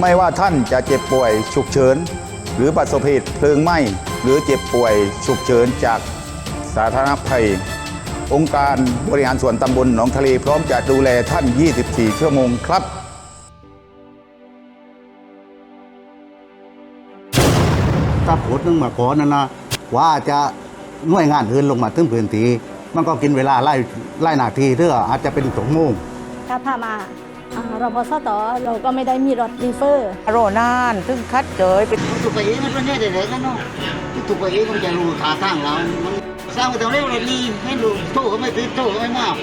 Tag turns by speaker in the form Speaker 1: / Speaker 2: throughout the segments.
Speaker 1: ไม่ว่าท่านจะเจ็บป่วยฉุกเฉิน หรือประสบเหตุเพลิงไหม้หรือเจ็บป่วยฉุกเฉินจากสาธารณภัย องค์การบริหารส่วนตำบลหนองทะเลพร้อมจะดูแลท่าน 24 ชั่วโมงครับ
Speaker 2: ถ้าโผล่นึงมาขอนั่นนะว่าจะหน่วยงานอื่นลงมาถึงพื้นที่มันก็กินเวลาไล่ไล่นาทีเรื่ออาจจะเป็นสองโมง
Speaker 3: ถ้าพามาอ่า รพสตเราก็ไม่ได้มีรถรีเฟอร์
Speaker 4: โรนานซึ่งคัดเจยเป็น
Speaker 5: ถูกไปเองมันเป็นได้แต่กันเนาะที่ถูกไปเองมันจะรู้ท่าทางเราสร้างมาตรงนี้เลยนี่ให้รู้โตก็ไม่ติดโตก็ไม่มาก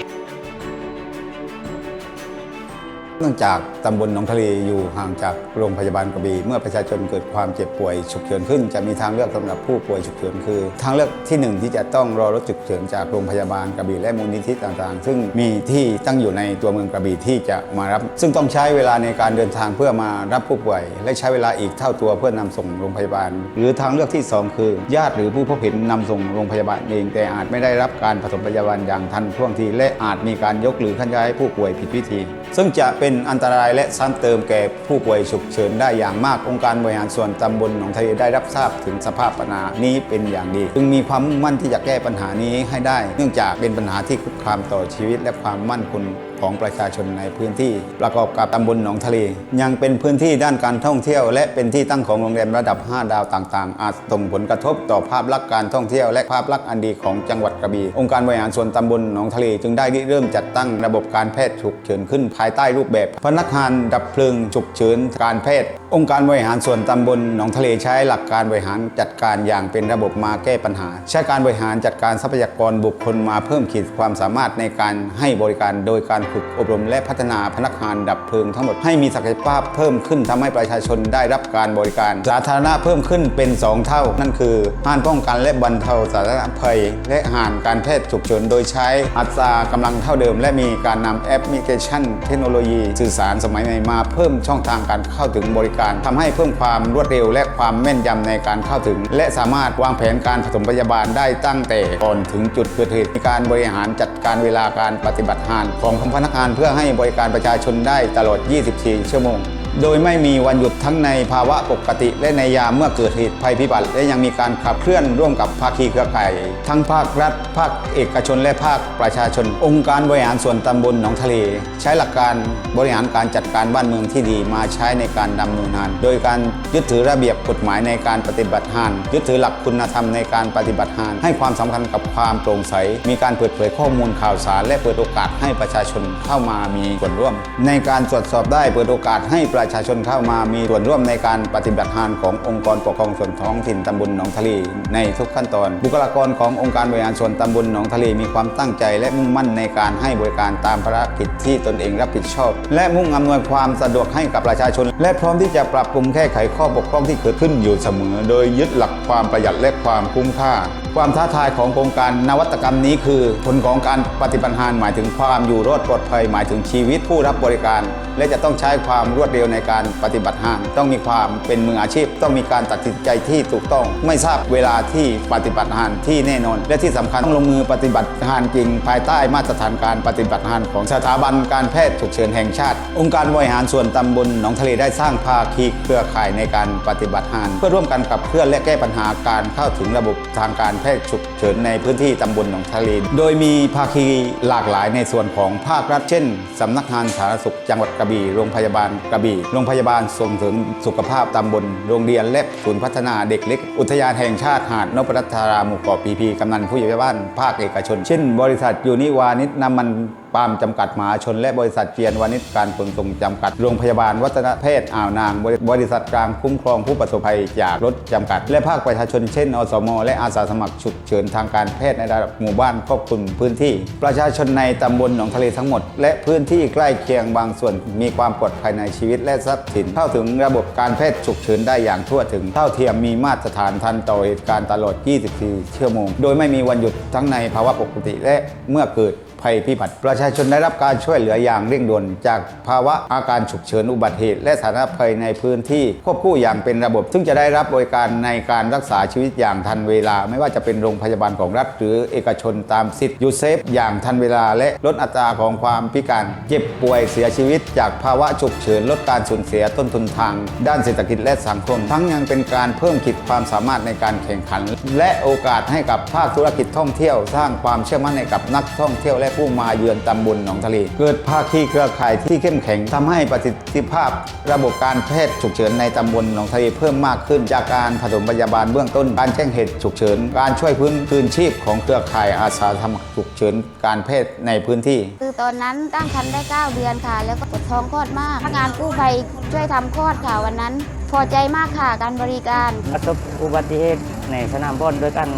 Speaker 1: เนื่องจากตำบลหนองทะเลอยู่ห่างจากโรงพยาบาลกระบี่เมื่อประชาชนเกิดความเจ็บป่วยฉุกเฉินขึ้น จะมีทางเลือกสำหรับผู้ป่วยฉุกเฉินคือ ทางเลือกที่หนึ่งที่จะต้องรอรถฉุกเฉินจากโรงพยาบาลกระบี่และมูลนิธิต่างๆ ซึ่งมีที่ตั้งอยู่ในตัวเมืองกระบี่ที่จะมารับ ซึ่งต้องใช้เวลาในการเดินทางเพื่อมารับผู้ป่วย และใช้เวลาอีกเท่าตัวเพื่อนำส่งโรงพยาบาล หรือทางเลือกที่สองคือ ญาติหรือผู้พบเห็นนำส่งโรงพยาบาลเอง แต่อาจไม่ได้รับการผสมพยาบาลอย่างทันท่วงทีและอาจมีการยกหรือขย้ายผู้ป่วยผิดวิธี ซึ่งจะเป็นอันตรายและซ้ำเติมแก่ผู้ป่วยฉุกเฉินได้อย่างมากองค์การบริหารส่วนตำบลหนองทะเลได้รับทราบถึงสภาพปัญหานี้เป็นอย่างดี จึงมีความมุ่งมั่นที่จะแก้ปัญหานี้ให้ได้ เนื่องจากเป็นปัญหาที่คุกคามต่อชีวิตและความมั่นคงของประชาชนในพื้นที่ ประกอบกับตำบลหนองทะเล ยังเป็นพื้นที่ด้านการท่องเที่ยว และเป็นที่ตั้งของโรงแรมระดับ 5 ดาวต่างๆ อาจส่งผลกระทบต่อภาพลักษณ์การท่องเที่ยวและภาพลักษณ์อันดีของจังหวัดกระบี่องค์การบริหารส่วนตำบลหนองทะเลจึงได้เริ่มจัดตั้งระบบการแพทย์ฉุกเฉินขึ้นภายใต้รูปแบบ พนักงานดับเพลิงฉุกเฉินการแพทย์ องค์การบริหารส่วนตำบลหนองทะเลใช้หลักการบริหารจัดการอย่างเป็นระบบมาแก้ปัญหา ใช้การบริหารจัดการทรัพยากรบุคคลมาเพิ่มขีดความสามารถในการให้บริการโดยการฝึกอบรมและพัฒนาพนักงานดับเพลิงทั้งหมดให้มีศักยภาพเพิ่มขึ้นทำให้ประชาชนได้รับการบริการ สาธารณะเพิ่มขึ้นเป็น 2 เท่า นั่นคือหานป้องกันและบรรเทาสาธารณภัย และหานการแพทย์ฉุกเฉินโดยใช้อัตรากำลังเท่าเดิม และมีการนำแอปพลิเคชัน เทคโนโลยี สื่อสารสมัยใหม่มาเพิ่มช่องทางการเข้าถึงบริการทำให้เพิ่มความรวดเร็วและความแม่นยำในการเข้าถึง และสามารถวางแผนการผสมพยาบาลได้ตั้งแต่ก่อนถึงจุดเกิดเหตุมีการบริหารจัดการเวลาการปฏิบัติงานของพนักงานเพื่อให้บริการประชาชนได้ตลอด 24 ชั่วโมง โดยไม่มีวันหยุดทั้งในภาวะปกติ และในยามเมื่อเกิดเหตุภัยพิบัติ และยังมีการขับเคลื่อนร่วมกับภาคีเครือข่าย ทั้งภาครัฐ ภาคเอกชนและภาคประชาชน องค์การบริหารส่วนตำบลหนองทะเล ใช้หลักการบริหารการจัดการบ้านเมืองที่ดีมาใช้ในการดำเนินงาน โดยการยึดถือระเบียบกฎหมายในการปฏิบัติงาน ยึดถือหลักคุณธรรมในการปฏิบัติงาน ให้ความสำคัญกับความโปร่งใส มีการเปิดเผยข้อมูลข่าวสาร และเปิดโอกาสให้ประชาชนเข้ามามีส่วนร่วม ในการตรวจสอบได้เปิดโอกาสให้ประชาชนเข้ามามีส่วนร่วมในการปฏิบัติงานขององค์กรปกครองส่วนท้องถิ่นตำบลหนองทะเลในทุกขั้นตอน บุคลากรขององค์การบริหารส่วนตำบลหนองทะเลมีความตั้งใจ และมุ่งมั่นในการให้บริการตามภารกิจที่ตนเองรับผิดชอบ และมุ่งอำนวยความสะดวกให้กับประชาชน และพร้อมที่จะปรับปรุงแก้ไขข้อบกพร่องที่เกิดขึ้นอยู่เสมอ โดยยึดหลักความประหยัดและความคุ้มค่า ความท้าทายของโครงการนวัตกรรมนี้คือ ผลของการปฏิบัติงานหมายถึงความอยู่รอดปลอดภัยหมายถึงชีวิตผู้รับบริการ และจะต้องใช้ความรวดเร็วในการปฏิบัติงานต้องมีความเป็นมืออาชีพ ต้องมีการตัดสินใจที่ถูกต้อง ไม่ทราบเวลาที่ปฏิบัติงานที่แน่นอน และที่สำคัญต้องลงมือปฏิบัติงานจริง ภายใต้มาตรฐานการปฏิบัติงานของสถาบันการแพทย์ฉุกเฉินแห่งชาติ องค์การบริหารส่วนตำบลหนองทะเลได้สร้างภาคีเครือข่ายในการปฏิบัติงานเพื่อร่วมกันกับเพื่อนและแก้ปัญหาการเข้าถึงระบบทางการพทย์ฉุกเฉินในพื้นที่ตำบลหนองทะเล โดยมีภาคีหลากหลายในส่วนของภาครัฐเช่นสำนักงานสาธารณสุขจังหวัดกระบี่ โรงพยาบาลกระบี่ โรงพยาบาลส่งเสริมสุขภาพตำบล โรงเรียนและศูนย์พัฒนาเด็กเล็ก อุทยานแห่งชาติหาดนพรัตราหมู่เกาะพีพีกำนันผู้ใหญ่บ้านภาคเอกชน เช่น บริษัทยูนิวานิชน้ำมัน ปามจำกัดมหาชน และบริษัทเจียนวานิชการขนส่งจำกัด โรงพยาบาลวัฒนเพศอ่าวนาง บริษัทกลางคุ้มครองผู้ประสบภัยจากรถจำกัด และภาคประชาชนเช่นอสม และอาสาสมัครฉุกเฉินทางการแพทย์ในระดับหมู่บ้านครอบคลุมพื้นที่ ประชาชนในตำบลหนองทะเลทั้งหมด และพื้นที่ใกล้เคียงบางส่วน มีความปลอดภัยในชีวิตและทรัพย์สินเข้าถึงระบบการแพทย์ฉุกเฉินได้อย่างทั่วถึงเท่าเทียมมีมาตรฐานทันต่อเหตุการณ์ตลอด 24 ชั่วโมง โดยไม่มีวันหยุดทั้งในภาวะปกติและเมื่อเกิด ภัยพิบัติ ประชาชนได้รับการช่วยเหลืออย่างเร่งด่วนจากภาวะอาการฉุกเฉินอุบัติเหตุ และสาธารณภัยในพื้นที่ควบคู่อย่างเป็นระบบ ซึ่งจะได้รับบริการในการรักษาชีวิตอย่างทันเวลา ไม่ว่าจะเป็นโรงพยาบาลของรัฐ หรือเอกชนตามสิทธิ์ยูเซฟอย่างทันเวลา และลดอัตราของความพิการเจ็บป่วยเสียชีวิต จากภาวะฉุกเฉินลดการสูญเสียต้นทุนทาง ด้านเศรษฐกิจและสังคม ทั้งยังเป็นการเพิ่มขีดความสามารถในการแข่งขัน และโอกาสให้กับภาคธุรกิจท่องเที่ยว สร้างความเชื่อมั่นให้กับนักท่องเที่ยวและผู้มาเยือนตำบลหนองทะเล เกิดภาคีเครือข่ายที่เข้มแข็งทำให้ประสิทธิภาพ ระบบการแพทย์ฉุกเฉินในตำบลหนองทะเลเพิ่มมากขึ้น จากการผสมพยาบาลเบื้องต้นการแจ้งเหตุฉุกเฉิน การช่วยพื้นคืนชีพของเครือข่ายอาสาสมัครฉุกเฉินการแพทย์ในพื้นที่
Speaker 6: คือตอนนั้นตั้งครรภ์ได้ 9 เดือนค่ะ แล้วก็ปวดท้องคลอดมากพนักงานกู้ภัยช่วยทำคลอดค่ะวันนั้น พอใจมากค่ะการบริการ
Speaker 7: ประสบอุบัติเหตุในสนามบอลโดยการ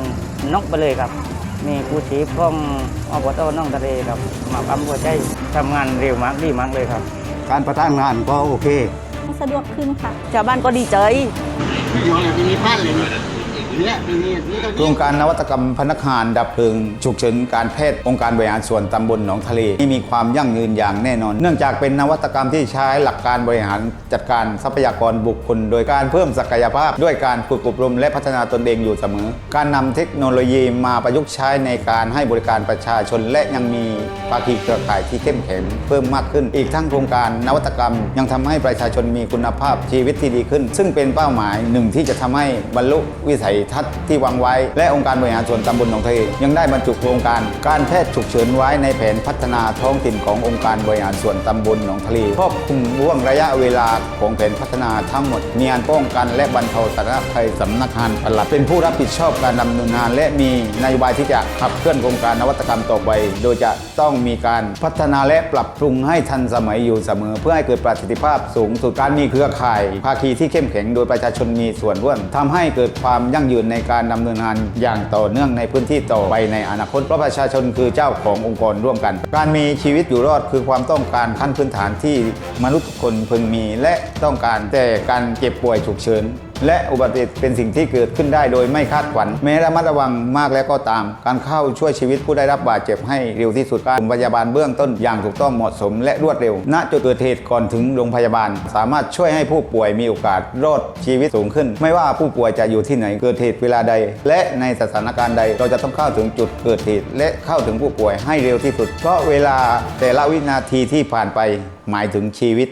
Speaker 7: นอกไปเลยครับ มีกู้ชีพของอบตน้องทะเลครับมาปั๊มหัวใจทำงานเร็วมากดีมากเลยครับ
Speaker 2: การประทานงานก็โอเค
Speaker 3: สะดวกขึ้นค่ะ
Speaker 4: ชาวบ้านก็ดีใจ
Speaker 5: ที่ยองเลยที่มีพันเลย เนี่ยเนี่ยที่นี่นี่ต้อง
Speaker 1: โครงการนวัตกรรมพนักงานดับเพลิงฉุกเฉินการแพทย์องค์การบริหารส่วนตำบลหนองทะเลที่มีความยั่งยืนอย่างแน่นอน เนื่องจากเป็นนวัตกรรมที่ใช้หลักการบริหารจัดการทรัพยากรบุคคล โดยการเพิ่มศักยภาพ ด้วยการฝึกอบรมและพัฒนาตนเองอยู่เสมอ การนำเทคโนโลยีมาประยุกต์ใช้ในการให้บริการประชาชน และยังมีภาคีเครือข่ายที่เข้มแข็งเพิ่มมากขึ้น อีกทั้งโครงการนวัตกรรม ยังทำให้ประชาชนมีคุณภาพชีวิตที่ดีขึ้น ซึ่งเป็นเป้าหมายหนึ่งที่จะทำให้บรรลุวิสัยทัศน์ที่วางไว้ และองค์การบริหารส่วนตำบลหนองทะเลยังได้บรรจุโครงการการแพทย์ฉุกเฉินไว้ในแผนพัฒนาท้องถิ่นขององค์การบริหารส่วนตำบลหนองทะเลครอบคลุมร่วงระยะเวลาของแผนพัฒนาทั้งหมด มีงานป้องกันและบรรเทาสาธารณภัยสำนักงานปลัดเป็นผู้รับผิดชอบการดำเนินงาน และมีนโยบายที่จะขับเคลื่อนโครงการนวัตกรรมต่อไป โดยจะต้องมีการพัฒนาและปรับปรุงให้ทันสมัยอยู่เสมอ เพื่อให้เกิดประสิทธิภาพสูงสุดการมีเครือข่าย ภาคีที่เข้มแข็งโดยประชาชนมีส่วนร่วมทำให้เกิดความยั่งยืนในการดำเนินงานอย่างต่อเนื่องในพื้นที่ต่อไปในอนาคตเพราะประชาชนคือเจ้าขององค์กรร่วมกัน การมีชีวิตอยู่รอดคือความต้องการขั้นพื้นฐานที่มนุษย์ทุกคนพึงมี และต้องการแต่การเจ็บป่วยฉุกเฉิน และอุบัติเหตุเป็นสิ่งที่เกิดขึ้นได้โดยไม่คาดฝัน แม้ระมัดระวังมากแล้วก็ตาม การเข้าช่วยชีวิตผู้ได้รับบาดเจ็บให้เร็วที่สุดการพยาบาลเบื้องต้นอย่างถูกต้องเหมาะสมและรวดเร็ว ณจุดเกิดเหตุก่อนถึงโรงพยาบาล สามารถช่วยให้ผู้ป่วยมีโอกาสรอดชีวิตสูงขึ้น ไม่ว่าผู้ป่วยจะอยู่ที่ไหนเกิดเหตุเวลาใด และในสถานการณ์ใดเราจะต้องเข้าถึงจุดเกิดเหตุและเข้าถึงผู้ป่วยให้เร็วที่สุด เพราะเวลาแต่ละวินาทีที่ผ่านไปหมายถึงชีวิต